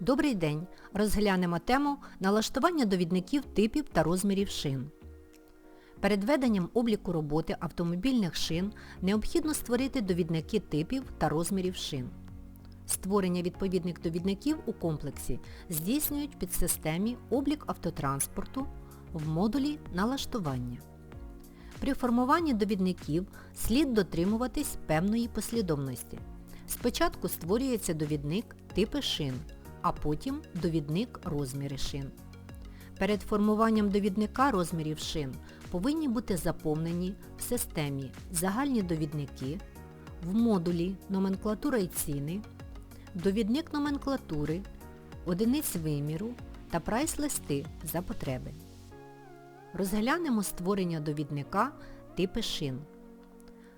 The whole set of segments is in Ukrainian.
Добрий день! Розглянемо тему налаштування довідників типів та розмірів шин. Перед веденням обліку роботи автомобільних шин необхідно створити довідники типів та розмірів шин. Створення відповідних довідників у комплексі здійснюють в підсистемі облік автотранспорту в модулі налаштування. При формуванні довідників слід дотримуватись певної послідовності. Спочатку створюється довідник типи шин, а потім довідник розміри шин. Перед формуванням довідника розмірів шин повинні бути заповнені в системі загальні довідники, в модулі номенклатура і ціни, довідник номенклатури, одиниць виміру та прайс-листи за потреби. Розглянемо створення довідника типи шин.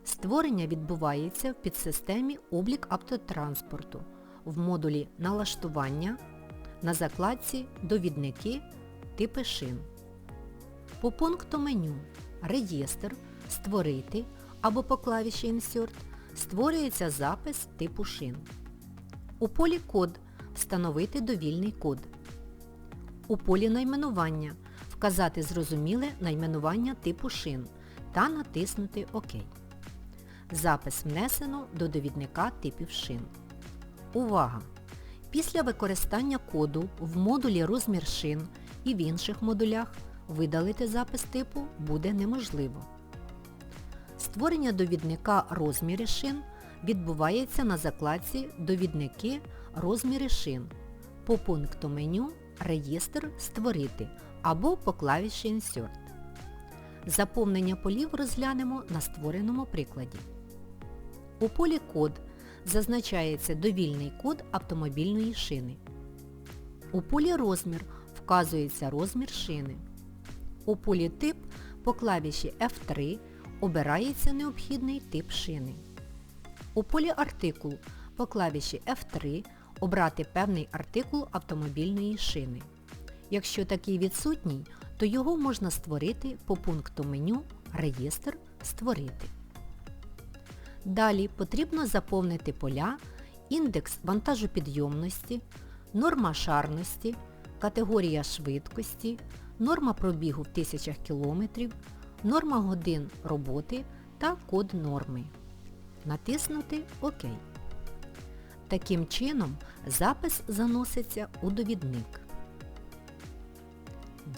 Створення відбувається в підсистемі облік автотранспорту в модулі налаштування на закладці Довідники типи шин. По пункту меню Реєстр Створити або по клавіші Insert створюється запис типу шин. У полі Код Встановити довільний код. У полі Найменування Вказати зрозуміле найменування типу шин та натиснути ОК. Запис внесено до довідника типів шин. Увага! Після використання коду в модулі розмір шин і в інших модулях видалити запис типу буде неможливо. Створення довідника розміри шин відбувається на закладці Довідники розміри шин по пункту меню Реєстр Створити або по клавіші Insert. Заповнення полів розглянемо на створеному прикладі. У полі Код зазначається довільний код автомобільної шини. У полі Розмір вказується розмір шини. У полі Тип по клавіші F3 обирається необхідний тип шини. У полі Артикул по клавіші F3 обрати певний артикул автомобільної шини. Якщо такий відсутній, то його можна створити по пункту меню Реєстр Створити. Далі потрібно заповнити поля індекс вантажопідйомності, норма шарності, категорія швидкості, норма пробігу в тисячах кілометрів, норма годин роботи та код норми. Натиснути ОК. Таким чином запис заноситься у довідник.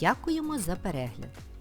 Дякуємо за перегляд!